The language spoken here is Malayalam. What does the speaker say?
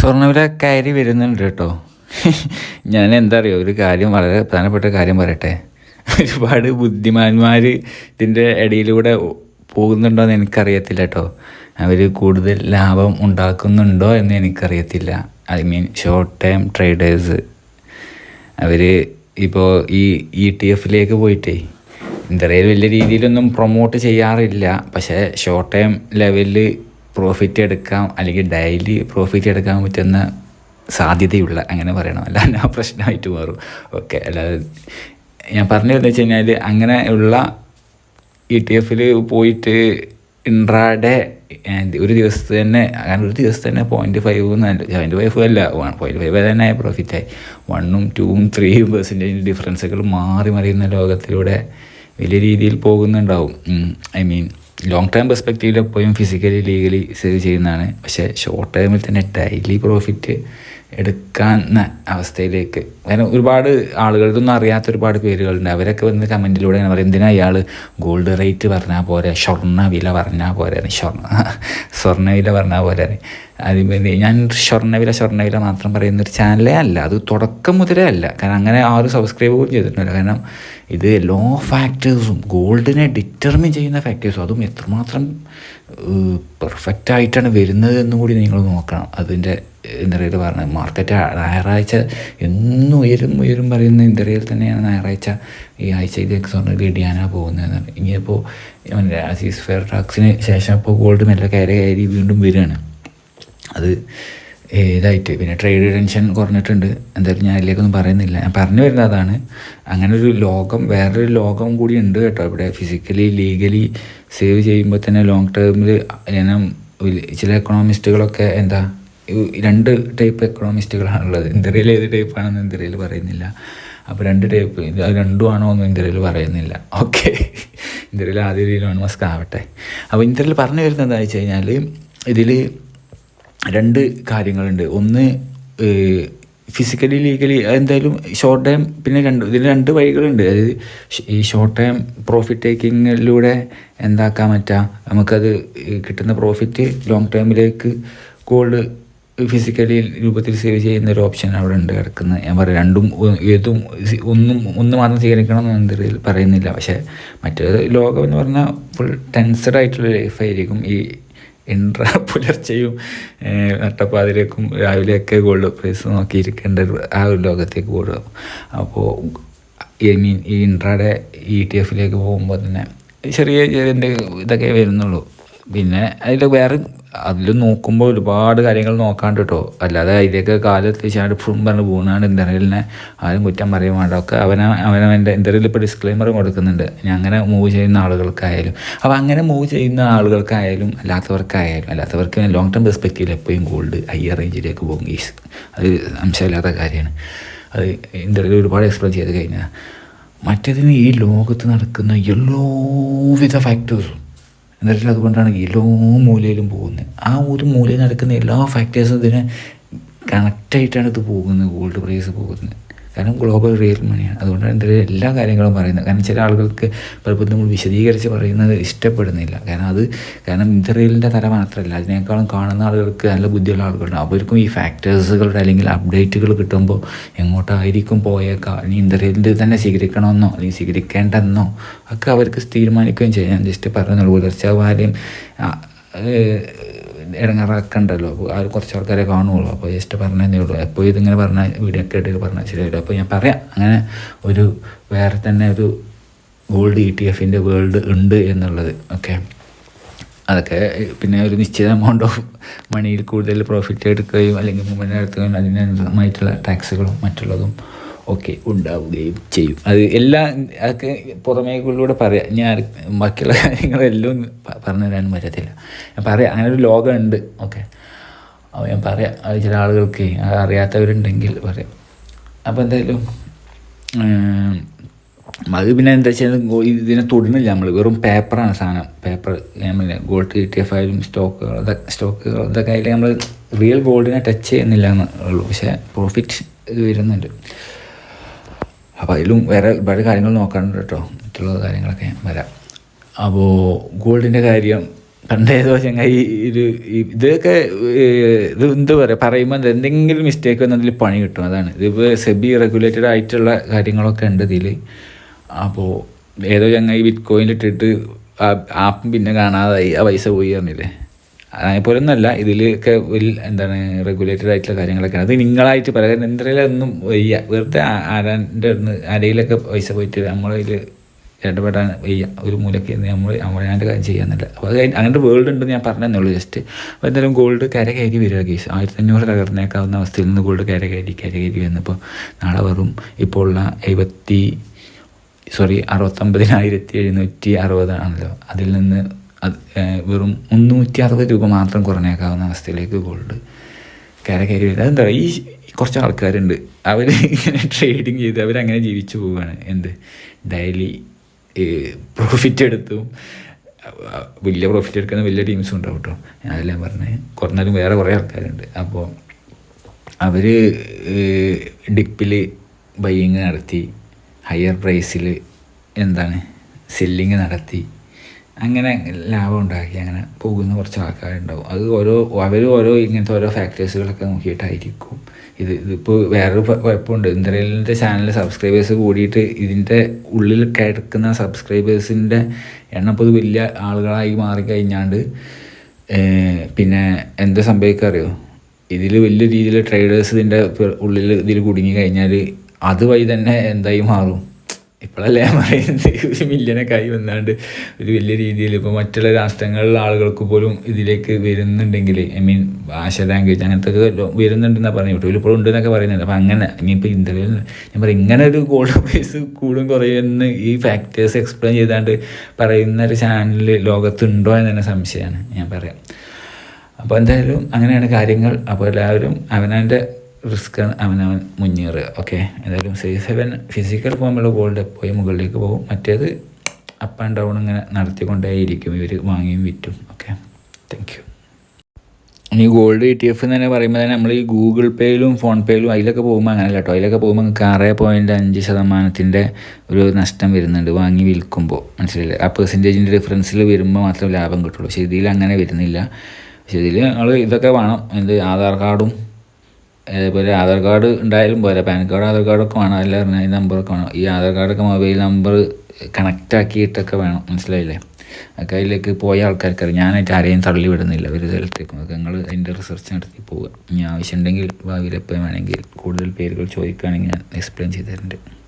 സ്വർണവില കയറി വരുന്നുണ്ട് കേട്ടോ. ഞാൻ എന്താ അറിയോ ഒരു കാര്യം വളരെ പ്രധാനപ്പെട്ട കാര്യം പറയട്ടെ. ഒരുപാട് ബുദ്ധിമാന്മാർ ഇതിന്റെ ഇടയിലൂടെ പോകുന്നുണ്ടോ എന്ന് എനിക്കറിയത്തില്ല കേട്ടോ. അവർ കൂടുതൽ ലാഭം ഉണ്ടാക്കുന്നുണ്ടോ എന്ന് എനിക്കറിയത്തില്ല. I mean short time traders അവർ ഇപ്പോൾ ഈ ഇ ടി എഫിലേക്ക് പോയിട്ടേ. ഇന്ത്യയിൽ വലിയ രീതിയിലൊന്നും പ്രൊമോട്ട് ചെയ്യാറില്ല. പക്ഷേ ഷോർട്ട് ടൈം ലെവലിൽ പ്രോഫിറ്റ് എടുക്കാം അല്ലെങ്കിൽ ഡെയിലി പ്രോഫിറ്റ് എടുക്കാൻ പറ്റുന്ന സാധ്യതയുള്ള അങ്ങനെ പറയണം. അല്ലാതെ ആ പ്രശ്നമായിട്ട് മാറും. ഓക്കെ അല്ലാതെ ഞാൻ പറഞ്ഞു വെച്ച് കഴിഞ്ഞാൽ അങ്ങനെ ഉള്ള ഇ ടി എഫിൽ പോയിട്ട് ഇൻട്രാഡേ ഒരു ദിവസത്തെ തന്നെ അങ്ങനെ ഒരു ദിവസത്തെ തന്നെ പോയിന്റ് ഫൈവ് എന്നല്ല പോയിന്റ് ഫൈവ് അല്ല വൺ പോയിന്റ് ഫൈവ് തന്നെ പ്രോഫിറ്റായി വണ്ണും ടൂവും ത്രീയും പെർസെന്റേജ് ഡിഫറൻസുകൾ മാറി മറിയുന്ന ലോകത്തിലൂടെ വലിയ രീതിയിൽ പോകുന്നുണ്ടാവും. ഐ മീൻ ലോങ് ടേം പെർസ്പെക്റ്റീവിൽ എപ്പോഴും ഫിസിക്കലി ലീഗലി സേവ് ചെയ്യുന്നതാണ്. പക്ഷേ ഷോർട്ട് ടേമിൽ തന്നെ ഡെയിലി പ്രോഫിറ്റ് എടുക്കാവുന്ന അവസ്ഥയിലേക്ക്. കാരണം ഒരുപാട് ആളുകളിതൊന്നും അറിയാത്ത ഒരുപാട് പേരുകളുണ്ട്. അവരൊക്കെ വന്ന് കമന്റിലൂടെ പറയും എന്തിനാ ഇയാൾ ഗോൾഡ് റേറ്റ് പറഞ്ഞാൽ പോരെ? സ്വർണ വില പറഞ്ഞാൽ പോരെ? സ്വർണ സ്വർണ പറഞ്ഞ പോലെ. അതിന് ഞാൻ സ്വർണവില സ്വർണവില മാത്രം പറയുന്ന ഒരു ചാനലേ അല്ല. അത് തുടക്കം മുതലേ അല്ല. കാരണം അങ്ങനെ ആ ഒരു സബ്സ്ക്രൈബ് പോലും ചെയ്തിട്ടില്ല. കാരണം ഇത് ലോ ഫാക്ടേഴ്സും ഗോൾഡിനെ ഡിറ്റർമിൻ ചെയ്യുന്ന ഫാക്ടേഴ്സും അതും എത്രമാത്രം പെർഫെക്റ്റ് ആയിട്ടാണ് വരുന്നത് എന്നും കൂടി നിങ്ങൾ നോക്കണം. അതിന്റെ പറയുക പറഞ്ഞത് മാർക്കറ്റ് ഞായറാഴ്ച എന്നും ഉയരും ഉയരും പറയുന്ന ഇന്ത്യയിൽ തന്നെയാണ്. ഞായറാഴ്ച ഈ ആഴ്ച ഇതൊക്കെ പോകുന്നത് ഇടിയാനാ പോകുന്നതെന്ന് ഇനിയിപ്പോൾ സീസ് ഫെയർ ടാക്സിന് ശേഷം ഇപ്പോൾ ഗോൾഡ് മെല്ലെ കയറി കയറി വീണ്ടും വരികയാണ്. അത് ഏതായിട്ട്? പിന്നെ ട്രേഡ് ടെൻഷൻ കുറഞ്ഞിട്ടുണ്ട്. എന്തായാലും ഞാൻ അതിലേക്കൊന്നും പറയുന്നില്ല. ഞാൻ പറഞ്ഞു വരുന്നത് അതാണ്. അങ്ങനെ ഒരു ലോകം വേറൊരു ലോകം കൂടി ഉണ്ട് കേട്ടോ. ഇവിടെ ഫിസിക്കലി ലീഗലി സേവ് ചെയ്യുമ്പോൾ തന്നെ ലോങ് ടേമിൽ ഞാൻ ചില എക്കണോമിസ്റ്റുകളൊക്കെ എന്താ രണ്ട് ടൈപ്പ് എക്കണോമിസ്റ്റുകളാണുള്ളത് ഇന്ത്യയിൽ ഏത് ടൈപ്പാണെന്ന് ഇന്ത്യയിൽ പറയുന്നില്ല. അപ്പോൾ രണ്ട് ടൈപ്പ് അത് ആണോ എന്ന് ഇന്ത്യയിൽ പറയുന്നില്ല. ഓക്കെ ഇന്ത്യയിൽ ആദ്യ രീതിയിലാണ് മസ്ക് ആവട്ടെ. അപ്പോൾ ഇന്ത്യയിൽ പറഞ്ഞു വരുന്നത് എന്താ വെച്ച് കഴിഞ്ഞാൽ ഇതിൽ രണ്ട് കാര്യങ്ങളുണ്ട്. ഒന്ന് ഫിസിക്കലി ലീഗലി എന്തായാലും ഷോർട്ട് ടൈം പിന്നെ രണ്ട് ഇതിന് രണ്ട് വഴികളുണ്ട്. അതായത് ഈ ഷോർട്ട് ടൈം പ്രോഫിറ്റ് ടേക്കിങ്ങിലൂടെ എന്താക്കാൻ പറ്റുക നമുക്കത് കിട്ടുന്ന പ്രോഫിറ്റ് ലോങ് ടൈമിലേക്ക് ഗോൾഡ് ഫിസിക്കലി രൂപത്തിൽ സേവ് ചെയ്യുന്ന ഒരു ഓപ്ഷൻ അവിടെ ഉണ്ട് കിടക്കുന്നത്. ഞാൻ പറയാം രണ്ടും ഏതും ഒന്നും ഒന്ന് മാത്രം സ്വീകരിക്കണം എന്നതിൽ പറയുന്നില്ല. പക്ഷേ മറ്റൊരു ലോകം എന്ന് പറഞ്ഞാൽ ഫുൾ ടെൻസഡ് ആയിട്ടുള്ള ലൈഫായിരിക്കും ഈ ഇൻട്ര പുലർച്ചെയും നട്ടപ്പാതിരേക്കും രാവിലെയൊക്കെ ഗോൾഡ് പ്രൈസ് നോക്കിയിരിക്കേണ്ട ആ ഒരു ലോകത്തേക്ക് ഓടുക. അപ്പോൾ ഐ മീൻ ഈ ഇൻട്രാടെ ഇ ടി എഫിലേക്ക് പോകുമ്പോൾ തന്നെ ചെറിയ ചെറിയ ഇതൊക്കെ വരുന്നുള്ളൂ. പിന്നെ അതിൽ വേറെ അതിൽ നോക്കുമ്പോൾ ഒരുപാട് കാര്യങ്ങൾ നോക്കാണ്ട് കേട്ടോ അല്ലാതെ അതിലേക്ക് കാലെത്തിച്ചാണ്ട് ഫും പറഞ്ഞ് പോകുന്നതാണ് ഇന്റർവ്യൂലിനെ ആരും കുറ്റം പറയാൻ വേണ്ട. ഒക്കെ അവന അവനവന്റെ ഇന്റർവ്യൂവിൽ ഇപ്പോൾ ഡിസ്ക്ലൈമർ കൊടുക്കുന്നുണ്ട്. അങ്ങനെ മൂവ് ചെയ്യുന്ന ആളുകൾക്കായാലും അപ്പോൾ അങ്ങനെ മൂവ് ചെയ്യുന്ന ആളുകൾക്കായാലും അല്ലാത്തവർക്കായാലും അല്ലാത്തവർക്ക് ലോങ് ടേം പെർസ്പെക്റ്റീവിൽ എപ്പോഴും ഗോൾഡ് ഹയർ റേഞ്ചിലേക്ക് പോകും. ഈ അത് അംശമില്ലാത്ത കാര്യമാണ്. അത് ഇന്റർവ്യൂ ഒരുപാട് എക്സ്പ്ലെയിൻ ചെയ്ത് കഴിഞ്ഞാൽ മറ്റേതിന് ഈ ലോകത്ത് നടക്കുന്ന എല്ലാവിധ ഫാക്ടേഴ്സും എന്നിട്ട് അതുകൊണ്ടാണ് എല്ലാ മൂലയിലും പോകുന്നത്. ആ ഒരു മൂലയിൽ നടക്കുന്ന എല്ലാ ഫാക്ടേഴ്സും ഇതിനെ കണക്റ്റായിട്ടാണ് ഇത് പോകുന്നത് ഗോൾഡ് പ്രൈസ് പോകുന്നത്. കാരണം ഗ്ലോബൽ റിയൽ മണിയാണ് അതുകൊണ്ടാണ് എന്റെ എല്ലാ കാര്യങ്ങളും പറയുന്നത്. കാരണം ചില ആളുകൾക്ക് പലപ്പോഴും നമ്മൾ വിശദീകരിച്ച് പറയുന്നത് ഇഷ്ടപ്പെടുന്നില്ല. കാരണം അത് കാരണം ഇന്ത്യറിയലിന്റെ തല മാത്രമല്ല. അതിനേക്കാളും കാണുന്ന ആളുകൾക്ക് നല്ല ബുദ്ധിയുള്ള ആളുകളുണ്ട്. അവർക്കും ഈ ഫാക്ടേഴ്സുകളുടെ അല്ലെങ്കിൽ അപ്ഡേറ്റുകൾ കിട്ടുമ്പോൾ എങ്ങോട്ടായിരിക്കും പോയേക്കാം? അല്ലെങ്കിൽ ഇന്ത്യറിയലിന്റെ തന്നെ സ്വീകരിക്കണമെന്നോ അല്ലെങ്കിൽ സ്വീകരിക്കേണ്ടെന്നോ ഒക്കെ അവർക്ക് തീരുമാനിക്കുകയും ചെയ്യാം. ഞാൻ ജസ്റ്റ് പറഞ്ഞുള്ളൂ പുലർച്ചെ ആരെയും ഇടങ്ങാറാക്കണ്ടല്ലോ. ആ കുറച്ച് ആൾക്കാരെ കാണുള്ളൂ. അപ്പോൾ ജസ്റ്റ് പറഞ്ഞതേ ഉള്ളൂ. അപ്പോൾ ഇതിങ്ങനെ പറഞ്ഞാൽ വീഡിയോ ഒക്കെ ആയിട്ട് പറഞ്ഞാൽ ശരിയായില്ല അപ്പോൾ ഞാൻ പറയാം. അങ്ങനെ ഒരു വേറെ തന്നെ ഒരു ഗോൾഡ് ഇ ടി എഫിന്റെ വേൾഡ് ഉണ്ട് എന്നുള്ളത്. ഓക്കെ അതൊക്കെ പിന്നെ ഒരു നിശ്ചിത എമൗണ്ട് ഓഫ് മണിയിൽ കൂടുതൽ പ്രോഫിറ്റ് എടുക്കുകയും അല്ലെങ്കിൽ മൂവ്മെന്റ് നടത്തുകയും അതിനനുസൃതമായിട്ടുള്ള ടാക്സുകളും മറ്റുള്ളതും ഒക്കെ ഉണ്ടാവുകയും ചെയ്യും. അത് എല്ലാ അതൊക്കെ പുറമേക്കുള്ളിലൂടെ പറയാം. ഞാൻ ബാക്കിയുള്ള കാര്യങ്ങളെല്ലാം പറഞ്ഞു തരാനും പറ്റത്തില്ല. ഞാൻ പറയാം അങ്ങനെ ഒരു ലോകമുണ്ട്. ഓക്കെ. അപ്പോൾ ഞാൻ പറയാം ചില ആളുകൾക്ക് അറിയാത്തവരുണ്ടെങ്കിൽ പറയാം. അപ്പോൾ എന്തായാലും അത് പിന്നെ എന്താ വെച്ചാൽ ഇതിനെ തൊടുന്നില്ല നമ്മൾ വെറും പേപ്പറാണ് സാധനം. പേപ്പർ ഞാൻ ഗോൾഡ് ഇ ടി എഫ് ആയാലും സ്റ്റോക്കുകൾ അതൊക്കെ സ്റ്റോക്കുകൾ അതൊക്കെ അതിൽ നമ്മൾ റിയൽ ഗോൾഡിനെ ടച്ച് ചെയ്യുന്നില്ല എന്നുള്ളൂ പക്ഷേ പ്രോഫിറ്റ് വരുന്നുണ്ട്. അപ്പോൾ അതിലും വേറെ ഒരുപാട് കാര്യങ്ങൾ നോക്കാനുണ്ട് കേട്ടോ. മറ്റുള്ള കാര്യങ്ങളൊക്കെ വരാം. അപ്പോൾ ഗോൾഡിന്റെ കാര്യം കണ്ടേ ചങ്ങായി ഇത് ഇതൊക്കെ ഇത് എന്താ പറയുക പറയുമ്പോൾ എന്തെങ്കിലും മിസ്റ്റേക്ക് വന്നതിൽ പണി കിട്ടും. അതാണ്. ഇതിപ്പോൾ സെബി റെഗുലേറ്റഡ് ആയിട്ടുള്ള കാര്യങ്ങളൊക്കെ ഉണ്ട് ഇതിൽ അപ്പോൾ ഏതോ ചങ്ങായി ബിറ്റ് കോയിൻ ഇട്ടിട്ട് ആപ്പും പിന്നെ കാണാതായി. ആ പൈസ പോയി പറഞ്ഞില്ലേ? അതേപോലെ ഒന്നല്ല ഇതിലൊക്കെ എന്താണ് റെഗുലേറ്റഡ് ആയിട്ടുള്ള കാര്യങ്ങളൊക്കെ. അത് നിങ്ങളായിട്ട് പല എന്തെങ്കിലും വയ്യ. വെറുതെ ആരാന്റെ ആരെയിലൊക്കെ പൈസ പോയിട്ട് നമ്മളതിൽ ഇടപെടാൻ വയ്യ. ഒരു മൂലയ്ക്ക് നമ്മൾ അവനാന്റെ കാര്യം ചെയ്യാന്നില്ല. അപ്പോൾ അത് അങ്ങനത്തെ വേൾഡ് ഉണ്ടെന്ന് ഞാൻ പറഞ്ഞതെന്നുള്ളൂ ജസ്റ്റ് അപ്പോൾ എന്തായാലും ഗോൾഡ് കര കയറി വരിക കേസ് ആയിരത്തി അഞ്ഞൂറ് തകർന്നേക്കാവുന്ന അവസ്ഥയിൽ നിന്ന് ഗോൾഡ് കര കയറി കര കയറി വന്നപ്പോൾ നാളെ വെറും ഇപ്പോൾ ഉള്ള എഴുപത്തി സോറി അറുപത്തൊമ്പതിനായിരത്തി എഴുന്നൂറ്റി അറുപതാണല്ലോ. അതിൽ നിന്ന് അത് വെറും മുന്നൂറ്റി അറുപത് രൂപ മാത്രം കുറഞ്ഞേക്കാവുന്ന അവസ്ഥയിലേക്ക് ഗോൾഡ് കയറി കയറി വരിക അതെന്താ ഈ കുറച്ച് ആൾക്കാരുണ്ട്. അവർ ഇങ്ങനെ ട്രേഡിങ് ചെയ്ത് അവരങ്ങനെ ജീവിച്ചു പോവുകയാണ്. എന്ത്? ഡെയിലി പ്രോഫിറ്റ് എടുത്തും വലിയ പ്രോഫിറ്റ് എടുക്കുന്ന വലിയ ടീംസും ഉണ്ടാവും കേട്ടോ ഞാനെല്ലാം പറഞ്ഞ് കുറഞ്ഞാലും വേറെ കുറേ ആൾക്കാരുണ്ട്. അപ്പോൾ അവർ ഡിപ്പിൽ ബൈയിങ് നടത്തി ഹയർ പ്രൈസിൽ എന്താണ്? സെല്ലിങ് നടത്തി അങ്ങനെ ലാഭം ഉണ്ടാക്കി അങ്ങനെ പോകുന്ന കുറച്ച് ആൾക്കാരുണ്ടാവും. അത് ഓരോ അവർ ഓരോ ഇങ്ങനത്തെ ഓരോ ഫാക്ടേഴ്സുകളൊക്കെ നോക്കിയിട്ടായിരിക്കും. ഇത് ഇതിപ്പോൾ വേറൊരു കുഴപ്പമുണ്ട് ഇന്ത്യയിലെ ചാനൽ സബ്സ്ക്രൈബേഴ്സ് കൂടിയിട്ട് ഇതിന്റെ ഉള്ളിൽ കിടക്കുന്ന സബ്സ്ക്രൈബേഴ്സിന്റെ എണ്ണം ഇപ്പോൾ വലിയ ആളുകളായി മാറിക്കഴിഞ്ഞാണ്ട് പിന്നെ എന്താ സംഭവിക്കുക അറിയോ ഇതിൽ വലിയ രീതിയിൽ ട്രേഡേഴ്സ് ഇതിന്റെ ഉള്ളിൽ ഇതിൽ കുടുങ്ങി കഴിഞ്ഞാൽ അതുവഴി തന്നെ എന്തായി മാറും. ഇപ്പോഴല്ലേ പറയുന്നത്? മില്യനൊക്കെ ആയി വന്നാണ്ട് ഒരു വലിയ രീതിയിൽ ഇപ്പോൾ മറ്റുള്ള രാഷ്ട്രങ്ങളിലെ ആളുകൾക്ക് പോലും ഇതിലേക്ക് വരുന്നുണ്ടെങ്കിൽ ഐ മീൻ ഭാഷ ലാംഗ്വേജ് അങ്ങനത്തെ വരുന്നുണ്ടെന്നാണ് പറഞ്ഞു വിട്ടു ഇപ്പോഴും ഉണ്ടെന്നൊക്കെ പറയുന്നുണ്ട്. അപ്പോൾ അങ്ങനെ ഇനിയിപ്പോൾ ഇന്ത്യയിൽ ഞാൻ പറയും ഇങ്ങനെ ഒരു ഗോൾഡ് പ്രൈസ് കൂടും കുറയുമെന്ന് ഈ ഫാക്ടേഴ്സ് എക്സ്പ്ലെയിൻ ചെയ്താണ്ട് പറയുന്ന ഒരു ചാനൽ ലോകത്തുണ്ടോ എന്ന് തന്നെ സംശയമാണ്. ഞാൻ പറയാം. അപ്പോൾ എന്തായാലും അങ്ങനെയാണ് കാര്യങ്ങൾ. അപ്പോൾ എല്ലാവരും അവനവന്റെ റിസ്ക് അവനവൻ മുന്നേറുക ഓക്കെ? എന്തായാലും സി സെവൻ. ഫിസിക്കൽ ഫോമുള്ള ഗോൾഡ് പോയി മുകളിലേക്ക് പോകും. മറ്റേത് അപ്പ് ആൻഡ് ഡൗൺ ഇങ്ങനെ നടത്തിക്കൊണ്ടേയിരിക്കും. ഇവർ വാങ്ങിയും വിറ്റും. ഓക്കെ? താങ്ക് യു ഇനി ഗോൾഡ് ഇ ടി എഫ് എന്ന് തന്നെ പറയുമ്പോൾ തന്നെ നമ്മൾ ഈ ഗൂഗിൾ പേയിലും ഫോൺ പേയിലും അതിലൊക്കെ പോകുമ്പോൾ അങ്ങനെ കേട്ടോ അതിലൊക്കെ പോകുമ്പോൾ നിങ്ങൾക്ക് ആറ് പോയിന്റ് അഞ്ച് ശതമാനത്തിന്റെ ഒരു നഷ്ടം വരുന്നുണ്ട് വാങ്ങി വിൽക്കുമ്പോൾ മനസ്സിലായില്ലേ? ആ പെർസെന്റേജിന്റെ ഡിഫറൻസിൽ വരുമ്പോൾ മാത്രമേ ലാഭം കിട്ടുള്ളൂ. പക്ഷേ ഇതിൽ അങ്ങനെ വരുന്നില്ല. പക്ഷേ ഇതിൽ നമ്മൾ ഇതൊക്കെ വേണം. എന്ത്? ആധാർ കാർഡും അതേപോലെ ആധാർ കാർഡ് ഉണ്ടായാലും പോരാ. പാൻ കാർഡ് ആധാർ കാർഡൊക്കെ വേണം. എല്ലാം ഈ നമ്പറൊക്കെ വേണം. ഈ ആധാർ കാർഡൊക്കെ മൊബൈൽ നമ്പർ കണക്റ്റ് ആക്കിയിട്ടൊക്കെ വേണം. മനസ്സിലായില്ലേ? ഒക്കെ അതിലേക്ക് പോയ ആൾക്കാർക്കറിയാം. ഞാനായിട്ട് ആരെയും തള്ളി വിടുന്നില്ല. ഒരു സ്ഥലത്തേക്കും. ഒക്കെ നിങ്ങൾ അതിന്റെ റിസർച്ച് നടത്തി പോവുക ഇനി ആവശ്യമുണ്ടെങ്കിൽ ഭാവിയിൽ എപ്പോഴും വേണമെങ്കിൽ കൂടുതൽ പേരുകൾ ചോദിക്കുകയാണെങ്കിൽ ഞാൻ എക്സ്പ്ലെയിൻ ചെയ്ത് തരുന്നുണ്ട്